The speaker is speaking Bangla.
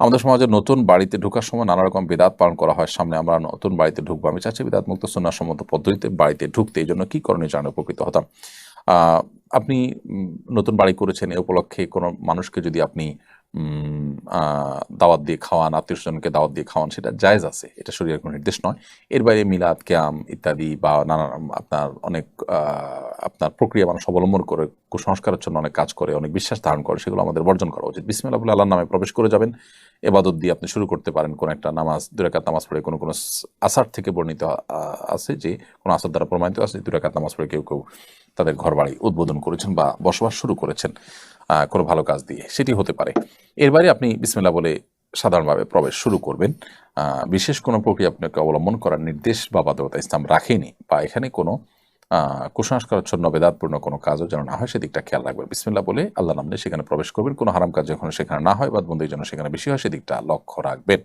আমাদের সমাজে নতুন বাড়িতে ঢোকার সময় নানা রকম বিদাত পালন করা হয়। সামনে আমরা নতুন বাড়িতে ঢুকবো। আমি চাচ্ছি বিদাত মুক্ত সুন্নাহ সম্মত পদ্ধতিতে বাড়িতে ঢুকতে। এই জন্য কী করণীয় জানে উপকৃত হতাম। আপনি নতুন বাড়ি করেছেন, এ উপলক্ষে কোনো মানুষকে যদি আপনি দাওয়াত দিয়ে খাওয়ান, আত্মীয় স্বজনকে দাওয়াত দিয়ে খাওয়ান, সেটা জায়জ আছে। এটা শরীরের কোনো নির্দেশ নয়। এর বাইরে মিলাদ, ক্যাম ইত্যাদি বা নানা আপনার অনেক আপনার প্রক্রিয়া মানুষ অবলম্বন করে, কুসংস্কারের জন্য অনেক কাজ করে, অনেক বিশ্বাস ধারণ করে, সেগুলো আমাদের বর্জন করা উচিত। বিসমিল্লাহ বলে আল্লাহর নামে প্রবেশ করে যাবেন, এবাদত দিয়ে আপনি শুরু করতে পারেন। কোনো একটা নামাজ দুরাকাত নামাজ পড়ে কোনো কোনো আসার থেকে বর্ণিত আছে যে কোনো আসার দ্বারা প্রমাণিত আছে দুরাকাত নামাজ পড়ে কেউ কেউ তাদের ঘর বাড়ি উদ্বোধন করেছেন বা বসবাস শুরু করেছেন। কোনো ভালো কাজ দিয়ে সেটি হতে পারে। এরবারে আপনি বিসমিল্লা বলে সাধারণভাবে প্রবেশ শুরু করবেন। বিশেষ কোনো প্রক্রিয়া আপনাকে অবলম্বন করার নির্দেশ বা বাধ্যকতা ইসলাম রাখেনি বা এখানে কোনো কুসংস্কারচ্ছন্ন, বেদাতপূর্ণ কোনো কাজও যেন না হয় সেদিকটা খেয়াল রাখবেন। বিসমিল্লা বলে আল্লাহ নামলে সেখানে প্রবেশ করবেন। কোনো হারাম কাজ যখন সেখানে না হয় বা বন্ধু যেন সেখানে বেশি হয়, সেদিকটা লক্ষ্য রাখবেন।